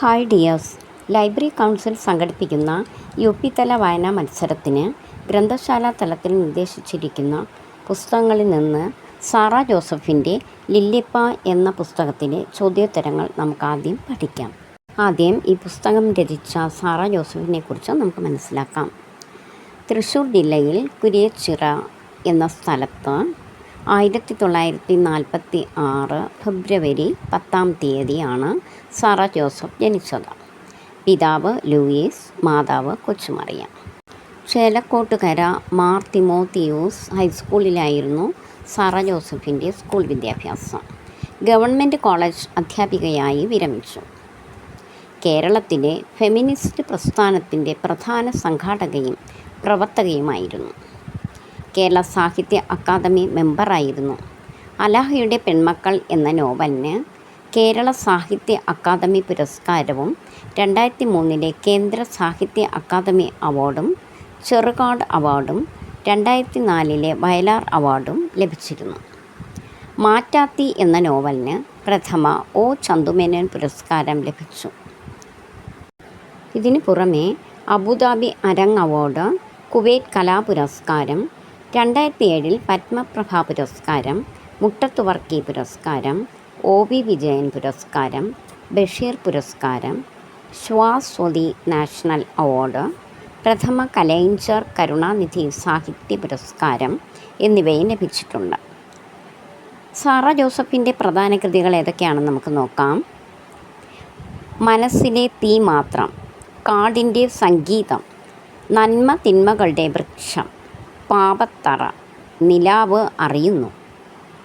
Hi dears. Library council സംഘടിപ്പിക്കുന്ന U P തല വായനാ മത്സരത്തിന് ഗ്രന്ഥശാല തലത്തിൽ നിർദ്ദേശിച്ചിരിക്കുന്ന പുസ്തകങ്ങളിൽ നിന്ന് സാറ ജോസഫിന്റെ ലില്ലിപ്പ എന്ന പുസ്തകത്തിലെ ചോദ്യോത്തരങ്ങൾ നമുക്ക് ആദ്യം പഠിക്കാം. ആദ്യം ഈ പുസ്തകം രചിച്ച സാറ ജോസഫിനെ കുറിച്ച് നമുക്ക് മനസ്സിലാക്കാം. തൃശ്ശൂർ ജില്ലയിൽ കുരിയച്ചിറ എന്ന സ്ഥലത്ത് ആയിരത്തി തൊള്ളായിരത്തി നാൽപ്പത്തി ആറ് ഫെബ്രുവരി പത്താം തീയതിയാണ് സാറ ജോസഫ് ജനിച്ചത്. പിതാവ് ലൂയിസ് മാതാവ് കൊച്ചുമറിയ. ചേലക്കോട്ടുകര മാർ തിമോത്തിയൂസ് ഹൈസ്കൂളിലായിരുന്നു സാറ ജോസഫിന്റെ സ്കൂൾ വിദ്യാഭ്യാസം. ഗവൺമെന്റ് കോളേജ് അധ്യാപികയായി വിരമിച്ചു. കേരളത്തിലെ ഫെമിനിസ്റ്റ് പ്രസ്ഥാനത്തിന്റെ പ്രധാന സംഘാടകയും പ്രവർത്തകയുമായിരുന്നു. കേരള സാഹിത്യ അക്കാദമി മെമ്പറായിരുന്നു. അലാഹയുടെ പെൺമക്കൾ എന്ന നോവലിന് കേരള സാഹിത്യ അക്കാദമി പുരസ്കാരവും രണ്ടായിരത്തി മൂന്നിലെ കേന്ദ്ര സാഹിത്യ അക്കാദമി അവാർഡും ചെറുകാട് അവാർഡും രണ്ടായിരത്തി നാലിലെ വയലാർ അവാർഡും ലഭിച്ചിരുന്നു. മാറ്റാത്തി എന്ന നോവലിന് പ്രഥമ ഒ. ചന്തുമേനോൻ പുരസ്കാരം ലഭിച്ചു. ഇതിനു പുറമെ Abu Dhabi Arang award Kuwait Kala പുരസ്കാരം രണ്ടായിരത്തി ഏഴിൽ പത്മപ്രഭ പുരസ്കാരം മുട്ടത്തുവർക്കി പുരസ്കാരം ഒ വി വിജയൻ പുരസ്കാരം ബഷീർ പുരസ്കാരം ശ്വാസ്വതി നാഷണൽ അവാർഡ് പ്രഥമ കലൈഞ്ചർ കരുണാനിധി സാഹിത്യ പുരസ്കാരം എന്നിവയും ലഭിച്ചിട്ടുണ്ട്. സാറ ജോസഫിന്റെ പ്രധാന കൃതികൾ ഏതൊക്കെയാണെന്ന് നമുക്ക് നോക്കാം. മനസ്സിലെ തീ മാത്രം കാടിന്റെ സംഗീതം നന്മ തിന്മകളുടെ വൃക്ഷം പാപത്തറ നിലാവ് അറിയുന്നു.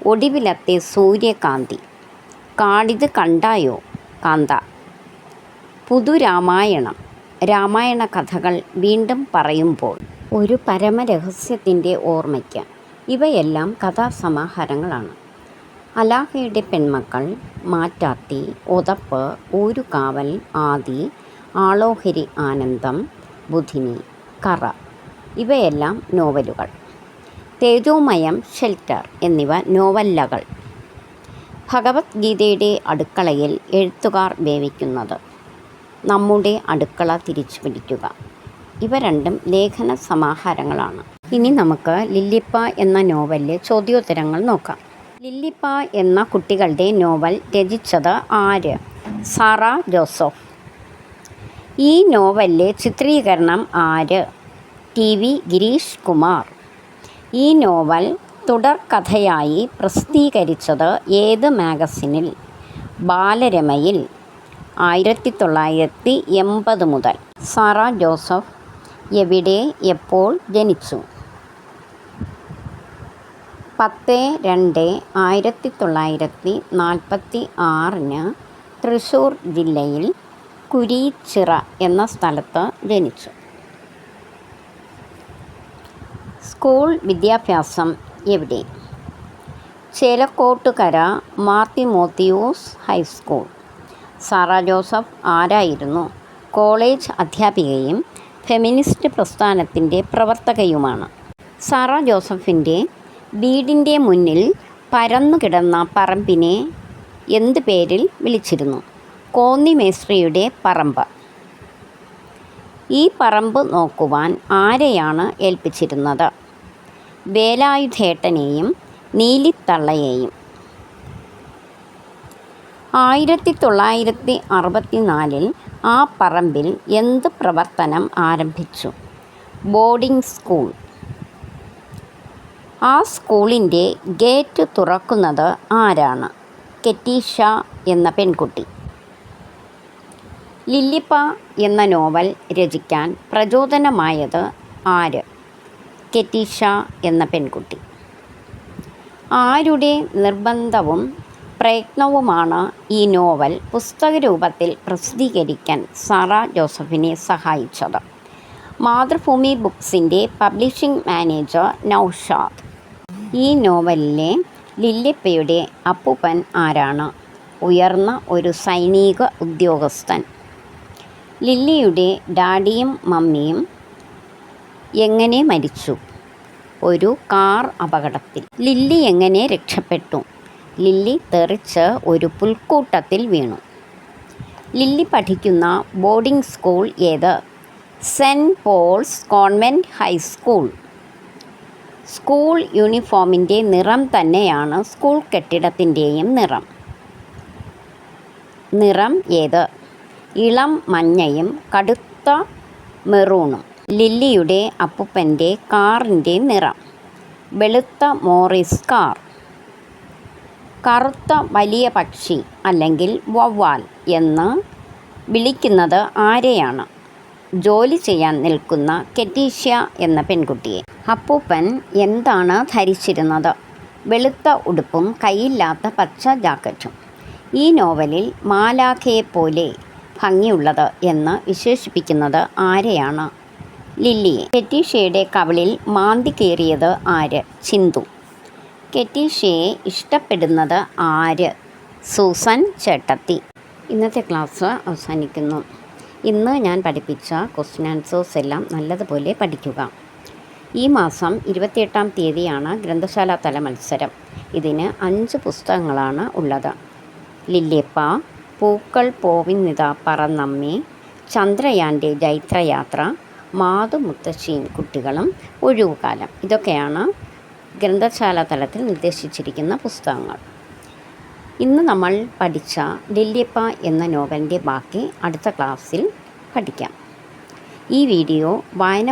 ഒടുവിലത്തെ സൂര്യകാന്തി കാടിത് കണ്ടായോ കാന്ത? പുതുരാമായണം രാമായണ കഥകൾ വീണ്ടും പറയുമ്പോൾ ഒരു പരമരഹസ്യത്തിന്റെ ഓർമ്മയ്ക്ക് ഇവയെല്ലാം കഥാസമാഹാരങ്ങളാണ്. അലാഹയുടെ പെൺമക്കൾ മാറ്റാത്തി ഒതപ്പ് ഊരുകാവൽ ആദി ആളോഹരി ആനന്ദം ബുധിനി കറ. ഇവയെല്ലാം നോവലുകൾ. തേജോമയം ഷെൽട്ടർ എന്നിവ നോവല്ലകൾ. ഭഗവത്ഗീതയുടെ അടുക്കളയിൽ എഴുത്തുകാർ വേവിക്കുന്നത്. നമ്മുടെ അടുക്കള തിരിച്ചു പിടിക്കുക. ഇവ രണ്ടും ലേഖന സമാഹാരങ്ങളാണ്. ഇനി നമുക്ക് ലില്ലിപ്പ എന്ന നോവലിലെ ചോദ്യോത്തരങ്ങൾ നോക്കാം. ലില്ലിപ്പ എന്ന കുട്ടികളുടെ നോവൽ രചിച്ചത് ആര്? സാറ ജോസഫ്. ഈ നോവലിലെ ചിത്രീകരണം ആര്? T V Girish Kumar. ഈ നോവൽ തുടർക്കഥയായി പ്രസിദ്ധീകരിച്ചത് ഏത് മാഗസിനിൽ? ബാലരമയിൽ ആയിരത്തി തൊള്ളായിരത്തി എൺപത് മുതൽ. സാറ ജോസഫ് എവിടെ എപ്പോൾ ജനിച്ചു? പത്ത് രണ്ട് ആയിരത്തി തൊള്ളായിരത്തി നാൽപ്പത്തി ആറിന് തൃശ്ശൂർ ജില്ലയിൽ കുരീച്ചിറ എന്ന സ്ഥലത്ത് ജനിച്ചു. സ്കൂൾ വിദ്യാഭ്യാസം എവിടെ? Chelakkottukara Mar Timotheus high school. Sara Joseph ആരായിരുന്നു? കോളേജ് അധ്യാപികയും ഫെമിനിസ്റ്റ് പ്രസ്ഥാനത്തിന്റെ പ്രവർത്തകയുമാണ്. സാറ ജോസഫിന്റെ വീടിന്റെ മുന്നിൽ പരന്നു കിടന്ന പറമ്പിനെ എന്ത് പേരിൽ വിളിച്ചിരുന്നു? കോന്നി മേസ്ത്രിയുടെ പറമ്പ്. ഈ പറമ്പ് നോക്കുവാൻ ആരെയാണ് ഏൽപ്പിച്ചിരുന്നത്? വേലായുധേട്ടനെയും നീലിത്തള്ളയെയും. ആയിരത്തി തൊള്ളായിരത്തി അറുപത്തി നാലിൽ ആ പറമ്പിൽ എന്ത് പ്രവർത്തനം ആരംഭിച്ചു? Boarding school. ആ സ്കൂളിന്റെ ഗേറ്റ് തുറക്കുന്നത് ആരാണ്? കെറ്റീഷ എന്ന പെൺകുട്ടി. ലില്ലിപ്പ എന്ന നോവൽ രചിക്കാൻ പ്രചോദനമായത് ആര്? കെറ്റീഷ എന്ന പെൺകുട്ടി. ആരുടെ നിർബന്ധവും പ്രയത്നവുമാണ് ഈ നോവൽ പുസ്തക രൂപത്തിൽ പ്രസിദ്ധീകരിക്കാൻ സാറ ജോസഫിനെ സഹായിച്ചത്. മാതൃഭൂമി ബുക്സിന്റെ പബ്ലിഷിംഗ് മാനേജർ നൗഷാദ്. ഈ നോവലിലെ ലില്ലിപ്പയുടെ അപ്പുപ്പൻ ആരാണ്? ഉയർന്ന ഒരു സൈനിക ഉദ്യോഗസ്ഥൻ. ലില്ലിയുടെ ഡാഡിയും മമ്മിയും എങ്ങനെ മരിച്ചു? ഒരു കാർ അപകടത്തിൽ. ലില്ലി എങ്ങനെ രക്ഷപ്പെട്ടു? ലില്ലി തെറിച്ച് ഒരു പുൽക്കൂട്ടത്തിൽ വീണു. ലില്ലി പഠിക്കുന്ന ബോർഡിംഗ് സ്കൂൾ ഏത്? Saint Paul's convent high school. School യൂണിഫോമിന്റെ നിറം തന്നെയാണ് സ്കൂൾ കെട്ടിടത്തിന്റെയും നിറം. നിറം ഏത്? ഇളം മഞ്ഞയും കടുത്ത മെറൂണും. ലില്ലിയുടെ അപ്പുപ്പന്റെ കാറിന്റെ നിറം. വെളുത്ത മോറിസ് കാർ. കറുത്ത വലിയ പക്ഷി അല്ലെങ്കിൽ വവ്വാൽ എന്ന് വിളിക്കുന്നത് ആരെയാണ്? ജോലി ചെയ്യാൻ നിൽക്കുന്ന കെറ്റീഷ്യ എന്ന പെൺകുട്ടിയെ. അപ്പൂപ്പൻ എന്താണ് ധരിച്ചിരുന്നത്? വെളുത്ത ഉടുപ്പും കയ്യില്ലാത്ത പച്ച ജാക്കറ്റും. ഈ നോവലിൽ മാലാഖയെപ്പോലെ ഭംഗിയുള്ളത് എന്ന് വിശേഷിപ്പിക്കുന്നത് ആരെയാണ്? ലില്ലിയെ കെറ്റീഷയുടെ കവളിൽ മാന്തി കയറിയത് ആര്? ചിന്തു കെറ്റീഷയെ ഇഷ്ടപ്പെടുന്നത് ആര്? സൂസൻ ചേട്ടത്തി. ഇന്നത്തെ ക്ലാസ് അവസാനിക്കുന്നു. ഇന്ന് ഞാൻ പഠിപ്പിച്ച ക്വസ്റ്റ്യൻ ആൻസേഴ്സ് എല്ലാം നല്ലതുപോലെ പഠിക്കുക. ഈ മാസം ഇരുപത്തിയെട്ടാം തീയതിയാണ് ഗ്രന്ഥശാല തല മത്സരം. ഇതിന് അഞ്ച് പുസ്തകങ്ങളാണ് ഉള്ളത്. ലില്ലിയപ്പ പൂക്കൾ പോവിന്നിത പറന്നമ്മേ ചന്ദ്രയാന്റെ ജൈത്രയാത്ര മാതു മുത്തശ്ശിയും കുട്ടികളും ഒഴിവുകാലം. ഇതൊക്കെയാണ് ഗ്രന്ഥശാല തലത്തിൽ നിർദ്ദേശിച്ചിരിക്കുന്ന പുസ്തകങ്ങൾ. ഇന്ന് നമ്മൾ പഠിച്ച ലില്ലിയപ്പ എന്ന നോവലിന്റെ ബാക്കി അടുത്ത ക്ലാസ്സിൽ പഠിക്കാം. ഈ വീഡിയോ വായന